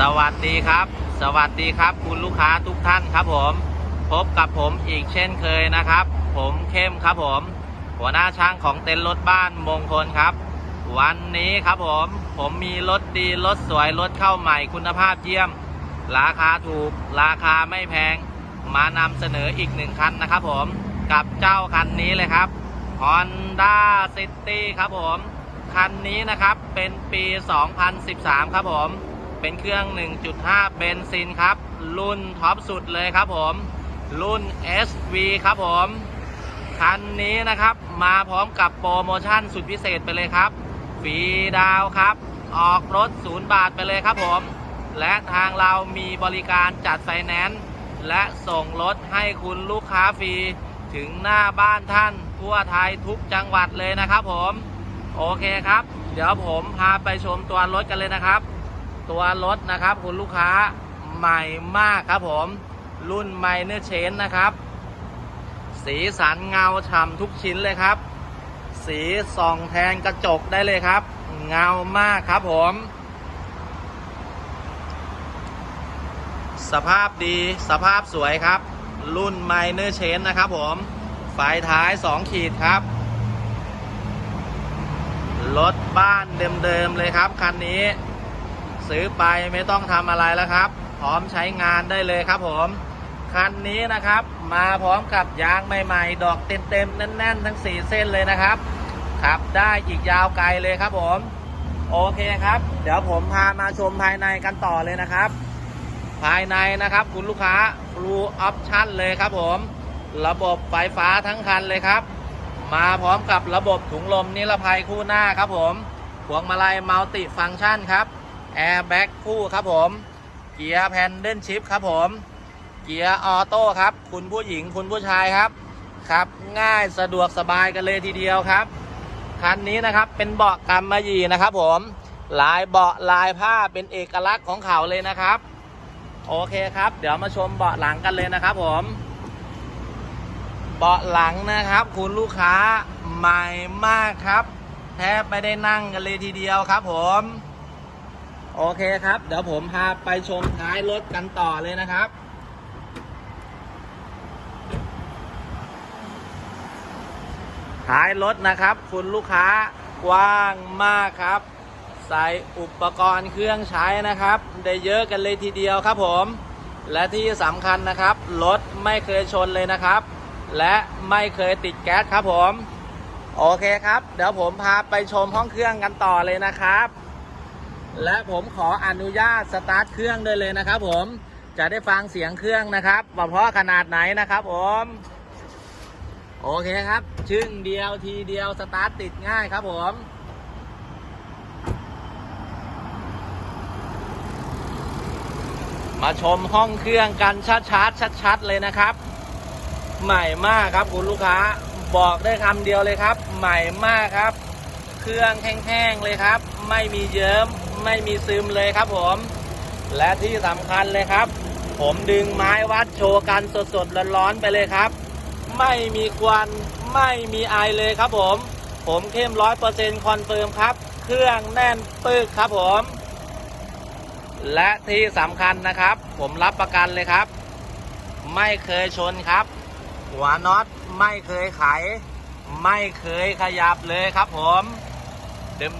สวัสดีครับ สวัสดีครับ คุณลูกค้าทุกท่านครับผม พบกับผมอีกเช่นเคยนะครับ ผมเข้มครับผม หัวหน้าช่างของเต็นท์รถบ้านมงคลครับ วันนี้ครับผม ผมมีรถดีรถสวยรถเข้าใหม่คุณภาพเยี่ยม ราคาถูก ราคาไม่แพง มานำเสนออีกหนึ่งคันนะครับผม กับเจ้าคันนี้เลยครับ Honda City ครับผม คันนี้นะครับเป็นปี 2013 ครับผม เป็นเครื่อง 1.5 เบนซินครับ รุ่นท็อปสุดเลยครับผม รุ่น SV ครับผม คันนี้นะครับมาพร้อมกับโปรโมชั่นสุดพิเศษไปเลยครับฟรีดาวครับ ออกรถศูนย์บาทไปเลยครับผม และทางเรามีบริการจัดไฟแนนซ์และส่งรถให้คุณลูกค้าฟรี ถึงหน้าบ้านท่านทั่วไทยทุกจังหวัดเลยนะครับผม โอเคครับ เดี๋ยวผมพาไปชมตัวรถกันเลยนะครับ ตัวรถนะครับคุณลูกค้าใหม่มากครับผม รุ่นไมเนอร์เชนนะครับ สีสันเงาฉ่ำทุกชิ้นเลยครับ สีส่องแทนกระจกได้เลยครับ เงามากครับผม สภาพดีสภาพสวยครับ รุ่นไมเนอร์เชนนะครับผมไฟท้าย 2 ขีดครับ รถบ้านเดิมๆเลยครับ คันนี้ ซื้อไปไม่ต้องทำอะไรแล้วครับ พร้อมใช้งานได้เลยครับผมคันนี้นะครับ มาพร้อมกับยางใหม่ๆ ดอกเต็มๆแน่นๆ ทั้ง 4 เส้นเลยนะครับขับได้อีกยาวไกลเลยครับผม โอเคครับ เดี๋ยวผมพามาชมภายในกันต่อเลยนะครับ ภายในนะครับคุณลูกค้า Blue Option เลยครับผม ระบบไฟฟ้าทั้งคันเลยครับ มาพร้อมกับระบบถุงลมนิรภัยคู่หน้าครับผมพวงมาลัยมัลติฟัง c t ชันครับ แอร์แบ็กคู่ครับผม เกียร์แพนเดิลชิพครับผม เกียร์ออโต้ครับ คุณผู้หญิงคุณผู้ชายครับ ครับ ง่ายสะดวกสบายกันเลยทีเดียวครับ คันนี้นะครับเป็นเบาะกำมะหยี่นะครับผมลายเบาะลายผ้าเป็นเอกลักษณ์ของเขาเลยนะครับ โอเคครับ เดี๋ยวมาชมเบาะหลังกันเลยนะครับผม เบาะหลังนะครับ คุณลูกค้าใหม่มากครับ แทบไม่ได้นั่งกันเลยทีเดียวครับผม โอเคครับ เดี๋ยวผมพาไปชมท้ายรถกันต่อเลยนะครับ ท้ายรถนะครับ คุณลูกค้ากว้างมากครับ ใส่อุปกรณ์เครื่องใช้นะครับ ได้เยอะกันเลยทีเดียวครับผม และที่สำคัญนะครับรถไม่เคยชนเลยนะครับ และไม่เคยติดแก๊สครับผม โอเคครับ เดี๋ยวผมพาไปชมห้องเครื่องกันต่อเลยนะครับ และผมขออนุญาตสตาร์ทเครื่องด้วยเลยนะครับ ผมจะได้ฟังเสียงเครื่องนะครับว่าเพราะขนาดไหนนะครับ ผมโอเคครับ ชึ่งเดียวทีเดียวสตาร์ทติดง่ายครับผมมาชมห้องเครื่องกันชัดๆชัดๆเลยนะครับ ใหม่มากครับคุณลูกค้าบอกได้คำเดียวเลยครับ ใหม่มากครับ เครื่องแห้งๆเลยครับ ไม่มีเยิ้ม ไม่มีซึมเลยครับผม และที่สำคัญเลยครับ ผมดึงไม้วัดโชว์กันสดๆร้อนๆไปเลยครับ ไม่มีควันไม่มีไอเลยครับผม ผมเข้มร้อยเปอร์เซ็นต์คอนเฟิร์มครับ เครื่องแน่นปึกครับผม และที่สำคัญนะครับ ผมรับประกันเลยครับ ไม่เคยชนครับ หัวน็อตไม่เคยไข ไม่เคยขยับเลยครับผม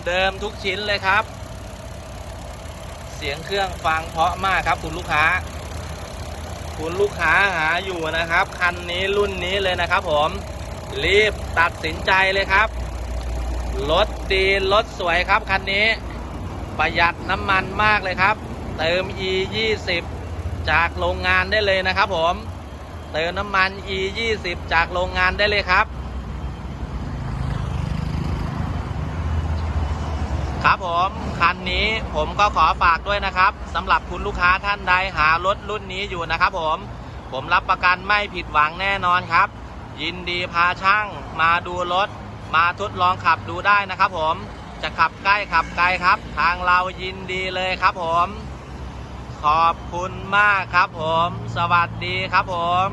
เดิมๆทุกชิ้นเลยครับ เสียงเครื่องฟังเพราะมากครับ คุณลูกค้า คุณลูกค้าหาอยู่นะครับ คันนี้รุ่นนี้เลยนะครับ ผมรีบตัดสินใจเลยครับ รถดีรถสวยครับคันนี้ ประหยัดน้ำมันมากเลยครับ เติม e 2 0จากโรงงานได้เลยนะครับ ผม เติมน้ำมัน e 2 0จากโรงงานได้เลยครับ ครับผมคันนี้ผมก็ขอฝากด้วยนะครับสำหรับคุณลูกค้าท่านใดหารถรุ่นนี้อยู่นะครับผม ผมรับประกันไม่ผิดหวังแน่นอนครับ ยินดีพาช่างมาดูรถ มาทดลองขับดูได้นะครับผมจะขับใกล้ขับไกลครับ ทางเรายินดีเลยครับผม ขอบคุณมากครับผม สวัสดีครับผม